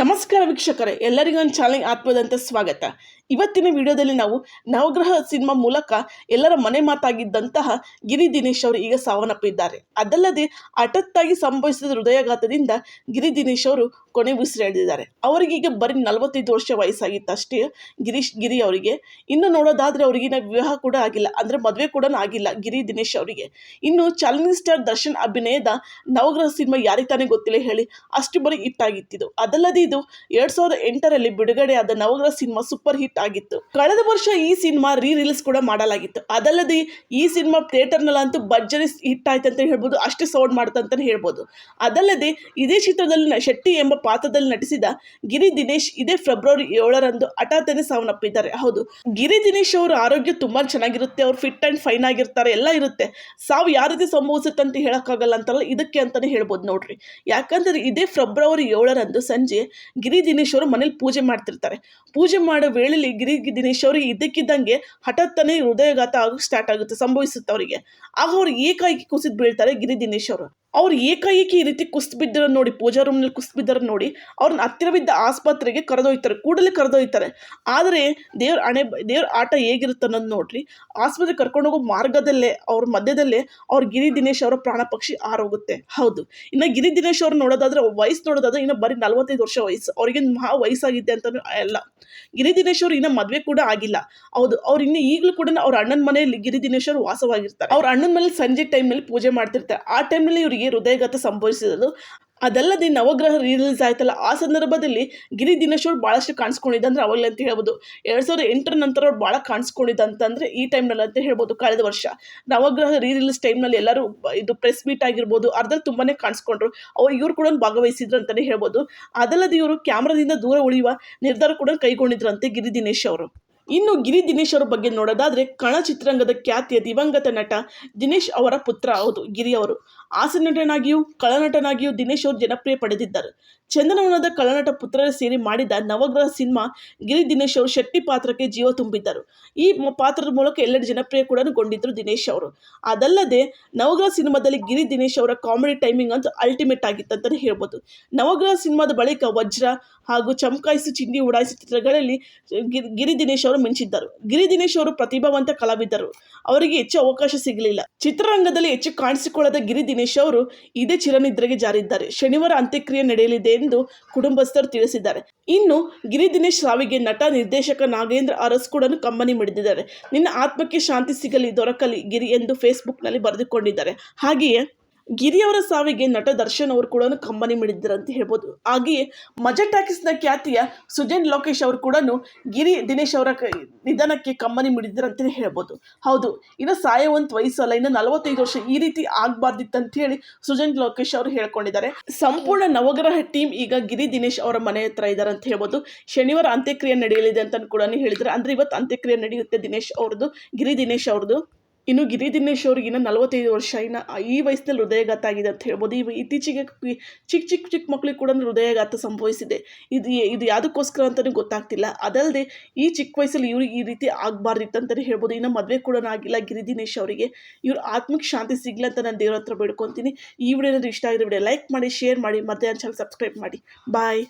ನಮಸ್ಕಾರ ವೀಕ್ಷಕರೇ ಎಲ್ಲರಿಗೂ ಒಂದು ಚಾಲೆಂಜ್ ಆತ್ಮದಂತ ಸ್ವಾಗತ. ಇವತ್ತಿನ ವಿಡಿಯೋದಲ್ಲಿ ನಾವು ನವಗ್ರಹ ಸಿನಿಮಾ ಮೂಲಕ ಎಲ್ಲರ ಮನೆ ಮಾತಾಗಿದ್ದಂತಹ ಗಿರಿ ದಿನೇಶ್ ಅವರು ಈಗ ಸಾವನ್ನಪ್ಪಿದ್ದಾರೆ. ಅದಲ್ಲದೆ ಹಠತ್ತಾಗಿ ಸಂಭವಿಸಿದ ಹೃದಯಾಘಾತದಿಂದ ಗಿರಿ ದಿನೇಶ್ ಅವರು ಕೊನೆ ಉಸಿರೆಳೆದಿದ್ದಾರೆ ಅವರಿಗೆ ಈಗ ಬರೀ ನಲವತ್ತೈದು ವರ್ಷ ವಯಸ್ಸಾಗಿತ್ತು ಅಷ್ಟೇ ಗಿರೀಶ್, ಗಿರಿ ಅವರಿಗೆ. ಇನ್ನು ನೋಡೋದಾದ್ರೆ ಅವರಿಗಿನ ವಿವಾಹ ಕೂಡ ಆಗಿಲ್ಲ, ಅಂದ್ರೆ ಮದುವೆ ಕೂಡ ಆಗಿಲ್ಲ ಗಿರಿ ದಿನೇಶ್ ಅವರಿಗೆ. ಇನ್ನು ಚಾಲೆಂಜಿಂಗ್ ಸ್ಟಾರ್ ದರ್ಶನ್ ಅಭಿನಯದ ನವಗ್ರಹ ಸಿನಿಮಾ ಯಾರಿಗೆ ತಾನೇ ಗೊತ್ತಿಲ್ಲ ಹೇಳಿ ಅಷ್ಟು ಬರೀ ಹಿಟ್ ಇದು ಅದಲ್ಲದೆ ಇದು ಎರಡ್ ಸಾವಿರದ ಎಂಟರಲ್ಲಿ ಬಿಡುಗಡೆಯಾದ ನವಗ್ರಹ ಸಿನಿಮಾ ಸೂಪರ್ ಹಿಟ್ ಆಗಿತ್ತು. ಕಳೆದ ವರ್ಷ ಈ ಸಿನಿಮಾ ರೀ ರಿಲೀಸ್ ಕೂಡ ಮಾಡಲಾಗಿತ್ತು. ಅದಲ್ಲದೆ ಈ ಸಿನಿಮಾ ಥಿಯೇಟರ್ನಲ್ಲಂತೂ ಭರ್ಜರಿ ಹಿಟ್ ಆಯ್ತು ಅಂತ ಹೇಳ್ಬೋದು, ಅಷ್ಟೇ ಸೌಂಡ್ ಮಾಡ್ತಂತಾನೆ ಹೇಳ್ಬೋದು. ಅದಲ್ಲದೆ ಇದೇ ಚಿತ್ರದಲ್ಲಿ ಶೆಟ್ಟಿ ಎಂಬ ಪಾತ್ರದಲ್ಲಿ ನಟಿಸಿದ ಗಿರಿ ದಿನೇಶ್ ಇದೇ ಫೆಬ್ರವರಿ ಏಳರಂದು ಹಠಾತ್ತನೆ ಸಾವನ್ನಪ್ಪಿದ್ದಾರೆ. ಹೌದು, ಗಿರಿ ದಿನೇಶ್ ಅವರ ಆರೋಗ್ಯ ತುಂಬಾ ಚೆನ್ನಾಗಿರುತ್ತೆ, ಅವ್ರು ಫಿಟ್ ಅಂಡ್ ಫೈನ್ ಆಗಿರ್ತಾರೆ, ಎಲ್ಲ ಇರುತ್ತೆ. ಸಾವು ಯಾವ ರೀತಿ ಸಂಭವಿಸುತ್ತೆ ಅಂತ ಹೇಳೋಕ್ಕಾಗಲ್ಲ ಅಂತಲ್ಲ ಇದಕ್ಕೆ ಅಂತಾನೆ ಹೇಳ್ಬೋದು ನೋಡ್ರಿ. ಯಾಕಂದ್ರೆ ಇದೇ ಫೆಬ್ರವರಿ ಏಳರಂದು ಸಂಜೆ ಗಿರಿ ದಿನೇಶ್ ಅವರು ಮನೇಲಿ ಪೂಜೆ ಮಾಡ್ತಿರ್ತಾರೆ. ಪೂಜೆ ಮಾಡೋ ವೇಳೆಯಲ್ಲಿ ಗಿರಿ ದಿನೇಶ್ ಅವರಿಗೆ ಇದ್ದಕ್ಕಿದ್ದಂಗೆ ಹಠಾತ್ತನೆ ಹೃದಯಘಾತ ಆಗೋಕೆ ಸ್ಟಾರ್ಟ್ ಆಗುತ್ತೆ, ಸಂಭವಿಸುತ್ತೆ ಅವರಿಗೆ. ಆಗ ಅವ್ರು ಏಕಾಏಕಿ ಕುಸಿದ್ ಬೀಳ್ತಾರೆ ಗಿರಿ ದಿನೇಶ್ ಅವರು. ಅವ್ರು ಏಕಾಏಕಿ ಈ ರೀತಿ ಕುಸಿದು ಬಿದ್ದಿರೋ ನೋಡಿ, ಪೂಜಾ ರೂಮ್ನಲ್ಲಿ ಕುಸಿದು ಬಿದ್ದರ ನೋಡಿ, ಅವ್ರನ್ನ ಹತ್ತಿರವಿದ್ದ ಆಸ್ಪತ್ರೆಗೆ ಕರೆದೊಯ್ತಾರೆ, ಕೂಡಲೇ ಕರೆದೊಯ್ತಾರೆ. ಆದರೆ ದೇವ್ರ ಹಣೆ, ದೇವ್ರ ಆಟ ಹೇಗಿರುತ್ತೆ ಅನ್ನೋದು ನೋಡ್ರಿ. ಆಸ್ಪತ್ರೆ ಕರ್ಕೊಂಡು ಹೋಗೋ ಮಾರ್ಗದಲ್ಲೇ, ಅವ್ರ ಮಧ್ಯದಲ್ಲೇ ಅವ್ರ ಗಿರಿ ದಿನೇಶ್ ಅವರ ಪ್ರಾಣ ಪಕ್ಷಿ ಆರೋಗುತ್ತೆ ಹೌದು. ಇನ್ನು ಗಿರಿ ದಿನೇಶ್ ಅವ್ರು ನೋಡೋದಾದ್ರೆ, ವಯಸ್ಸು ನೋಡೋದಾದ್ರೆ ಇನ್ನು ಬರೀ ನಲ್ವತ್ತೈದು ವರ್ಷ ವಯಸ್ಸು. ಅವ್ರಿಗೆ ಮಹಾ ವಯಸ್ಸಾಗಿದೆ ಅಂತಲೂ ಅಲ್ಲ. ಗಿರಿ ದಿನೇಶ್ ಅವರು ಇನ್ನೂ ಮದುವೆ ಕೂಡ ಆಗಿಲ್ಲ. ಹೌದು. ಅವ್ರು ಇನ್ನು ಈಗಲೂ ಕೂಡ ಅವ್ರ ಅಣ್ಣನ ಮನೆಯಲ್ಲಿ ಗಿರಿ ದಿನೇಶ್ ಅವರು ವಾಸವಾಗಿರ್ತಾರೆ. ಅವ್ರ ಅಣ್ಣನ ಮನೇಲಿ ಸಂಜೆ ಟೈಮ್ನಲ್ಲಿ ಪೂಜೆ ಮಾಡ್ತಿರ್ತಾರೆ. ಆ ಟೈಮ್ನಲ್ಲಿ ಇವರಿಗೆ ಹೃದಯಘಾತ ಸಂಭವಿಸಿದರು ಅದಲ್ಲದೆ ನವಗ್ರಹ ರಿಲೀಸ್ ಆಯ್ತಲ್ಲ. ಆ ಸಂದರ್ಭದಲ್ಲಿ ಗಿರಿ ದಿನೇಶ್ ಅವ್ರು ಭಾಳಷ್ಟು ಕಾಣಿಸ್ಕೊಂಡಿದ್ದ ಅಂದ್ರೆ ಅವಾಗಲೇ ಅಂತ ಹೇಳ್ಬೋದು. ಎರಡ್ ಸಾವಿರದ ಎಂಟರ ನಂತರ ಅವ್ರು ಭಾಳ ಕಾಣಿಸ್ಕೊಂಡಿದ್ದ ಅಂತಂದ್ರೆ ಈ ಟೈಮ್ನಲ್ಲಿ ಅಂತ ಹೇಳ್ಬೋದು ಕಳೆದ ವರ್ಷ. ನವಗ್ರಹ ರೀ ರಿಲೀಸ್ ಟೈಮ್ನಲ್ಲಿ ಎಲ್ಲರೂ ಇದು ಪ್ರೆಸ್ ಮೀಟ್ ಆಗಿರ್ಬೋದು ಅರ್ಧದಲ್ಲಿ ತುಂಬಾನೇ ಕಾಣಿಸ್ಕೊಂಡ್ರು. ಅವ್ರು ಇವ್ರು ಕೂಡ ಭಾಗವಹಿಸಿದ್ರು ಅಂತಾನೆ ಹೇಳ್ಬೋದು. ಅದಲ್ಲದೆ ಇವರು ಕ್ಯಾಮ್ರಾದಿಂದ ದೂರ ಉಳಿಯುವ ನಿರ್ಧಾರ ಕೂಡ ಕೈಗೊಂಡಿದ್ರಂತೆ ಗಿರಿ ದಿನೇಶ್ ಅವರು. ಇನ್ನು ಗಿರಿ ದಿನೇಶ್ ಅವರ ಬಗ್ಗೆ ನೋಡೋದಾದ್ರೆ ಕಣ ಚಿತ್ರರಂಗದ ಖ್ಯಾತಿಯ ದಿವಂಗತ ನಟ ದಿನೇಶ್ ಅವರ ಪುತ್ರ ಹೌದು, ಗಿರಿ ಅವರು. ಹಾಸ್ಯ ನಟನಾಗಿಯೂ ಕಳನಟನಾಗಿಯೂ ದಿನೇಶ್ ಅವರು ಜನಪ್ರಿಯ ಪಡೆದಿದ್ದರು. ಚಂದನವನದ ಕಳನಟ ಪುತ್ರರ ಸೇರಿ ಮಾಡಿದ ನವಗ್ರಹ ಸಿನಿಮಾ ಗಿರಿ ದಿನೇಶ್ ಅವರು ಶೆಟ್ಟಿ ಪಾತ್ರಕ್ಕೆ ಜೀವ ತುಂಬಿದ್ದರು. ಈ ಪಾತ್ರದ ಮೂಲಕ ಎಲ್ಲರ ಜನಪ್ರಿಯ ಕೂಡ ಗೊಂಡಿದ್ದರು ದಿನೇಶ್ ಅವರು. ಅದಲ್ಲದೆ ನವಗ್ರಹ ಸಿನಿಮಾದಲ್ಲಿ ಗಿರಿ ದಿನೇಶ್ ಅವರ ಕಾಮಿಡಿ ಟೈಮಿಂಗ್ ಅಂತೂ ಅಲ್ಟಿಮೇಟ್ ಆಗಿತ್ತು ಅಂತಲೇ ಹೇಳ್ಬೋದು. ನವಗ್ರಹ ಸಿನಿಮಾದ ಬಳಿಕ ವಜ್ರ ಹಾಗೂ ಚಮಕಾಯಿಸು ಚಿಂದಿ ಉಡಾಯಿಸು ಚಿತ್ರಗಳಲ್ಲಿ ಗಿರಿ ದಿನೇಶ್ ಅವರು ಮಿಂಚಿದ್ದರು. ಗಿರಿ ದಿನೇಶ್ ಅವರು ಪ್ರತಿಭಾವಂತ ಕಲಾವಿದರು. ಅವರಿಗೆ ಹೆಚ್ಚು ಅವಕಾಶ ಸಿಗಲಿಲ್ಲ. ಚಿತ್ರರಂಗದಲ್ಲಿ ಹೆಚ್ಚು ಕಾಣಿಸಿಕೊಳ್ಳದ ಗಿರಿ ದಿನೇಶ್ ಅವರು ಇದೇ ಚಿರನಿದ್ರೆಗೆ ಜಾರಿದ್ದಾರೆ. ಶನಿವಾರ ಅಂತ್ಯಕ್ರಿಯೆ ನಡೆಯಲಿದೆ ಎಂದು ಕುಟುಂಬಸ್ಥರು ತಿಳಿಸಿದ್ದಾರೆ. ಇನ್ನು ಗಿರಿ ದಿನೇಶ್ ಸಾವಿಗೆ ನಟ, ನಿರ್ದೇಶಕ ನಾಗೇಂದ್ರ ಅರಸ್ ಕೂಡ ಕಂಬನಿ ಮಿಡಿದಿದ್ದಾರೆ. ನಿನ್ನ ಆತ್ಮಕ್ಕೆ ಶಾಂತಿ ಸಿಗಲಿ, ದೊರಕಲಿ ಗಿರಿ ಎಂದು ಫೇಸ್ಬುಕ್ನಲ್ಲಿ ಬರೆದುಕೊಂಡಿದ್ದಾರೆ. ಹಾಗೆಯೇ ಗಿರಿಯವರ ಸಾವಿಗೆ ನಟ ದರ್ಶನ್ ಅವರು ಕೂಡ ಕಂಬನಿ ಅಂತ ಹೇಳ್ಬೋದು. ಹಾಗೆಯೇ ಮಜಾ ಟಾಕೀಸ್ನ ಖ್ಯಾತಿಯ ಸುಜನ್ ಲೋಕೇಶ್ ಅವರು ಕೂಡ ಗಿರಿ ದಿನೇಶ್ ಅವರ ನಿಧನಕ್ಕೆ ಕಂಬನಿ ಅಂತಲೇ ಹೇಳ್ಬೋದು. ಹೌದು, ಇನ್ನು ಸಾಯವಂತ ವಯಸ್ಸಲ್ಲ, ಇನ್ನು ನಲವತ್ತೈದು ವರ್ಷ ಈ ರೀತಿ ಆಗಬಾರ್ದಿತ್ತು ಅಂತ ಹೇಳಿ ಸುಜನ್ ಲೋಕೇಶ್ ಅವರು ಹೇಳ್ಕೊಂಡಿದ್ದಾರೆ. ಸಂಪೂರ್ಣ ನವಗ್ರಹ ಟೀಮ್ ಈಗ ಗಿರಿ ದಿನೇಶ್ ಅವರ ಮನೆ ಹತ್ರ ಇದ್ದಾರೆ ಅಂತ ಹೇಳ್ಬೋದು. ಶನಿವಾರ ಅಂತ್ಯಕ್ರಿಯೆ ನಡೆಯಲಿದೆ ಅಂತ ಕೂಡ ಹೇಳಿದ್ದಾರೆ. ಅಂದ್ರೆ ಇವತ್ತು ಅಂತ್ಯಕ್ರಿಯೆ ನಡೆಯುತ್ತೆ ದಿನೇಶ್ ಅವ್ರದ್ದು, ಗಿರಿ ದಿನೇಶ್ ಅವ್ರದ್ದು. ಇನ್ನು ಗಿರಿ ದಿನೇಶ್ ಅವ್ರಿಗೆ ಇನ್ನು ನಲವತ್ತೈದು ವರ್ಷ, ಇನ್ನು ಈ ವಯಸ್ಸಿನಲ್ಲಿ ಹೃದಯಘಾತ ಆಗಿದೆ ಅಂತ ಹೇಳ್ಬೋದು. ಈ ಇತ್ತೀಚೆಗೆ ಚಿಕ್ಕ ಚಿಕ್ಕ ಚಿಕ್ಕ ಮಕ್ಕಳಿಗೆ ಕೂಡ ಹೃದಯಘಾತ ಸಂಭವಿಸಿದೆ. ಇದು ಇದು ಯಾವುದಕ್ಕೋಸ್ಕರ ಅಂತಲೂ ಗೊತ್ತಾಗ್ತಿಲ್ಲ. ಅದಲ್ಲದೆ ಈ ಚಿಕ್ಕ ವಯಸ್ಸಲ್ಲಿ ಇವ್ರಿಗೆ ಈ ರೀತಿ ಆಗಬಾರ್ದಿತ್ತು ಅಂತಲೇ ಹೇಳ್ಬೋದು. ಇನ್ನು ಮದುವೆ ಕೂಡ ಆಗಿಲ್ಲ ಗಿರಿ ದಿನೇಶ್ ಅವರಿಗೆ. ಇವ್ರ ಆತ್ಮಕ್ಕೆ ಶಾಂತಿ ಸಿಗಲಿ ಅಂತ ನಾನು ದೇವ್ರ ಹತ್ರ ಬೇಡ್ಕೊತೀನಿ. ಈ ವಿಡಿಯೋ ಏನಾದರೂ ಇಷ್ಟ ಆಗಿರೋ ವಿಡಿಯೋ ಲೈಕ್ ಮಾಡಿ, ಶೇರ್ ಮಾಡಿ ಮತ್ತೆ ಚಾನಲ್ ಸಬ್ಸ್ಕ್ರೈಬ್ ಮಾಡಿ. ಬಾಯ್.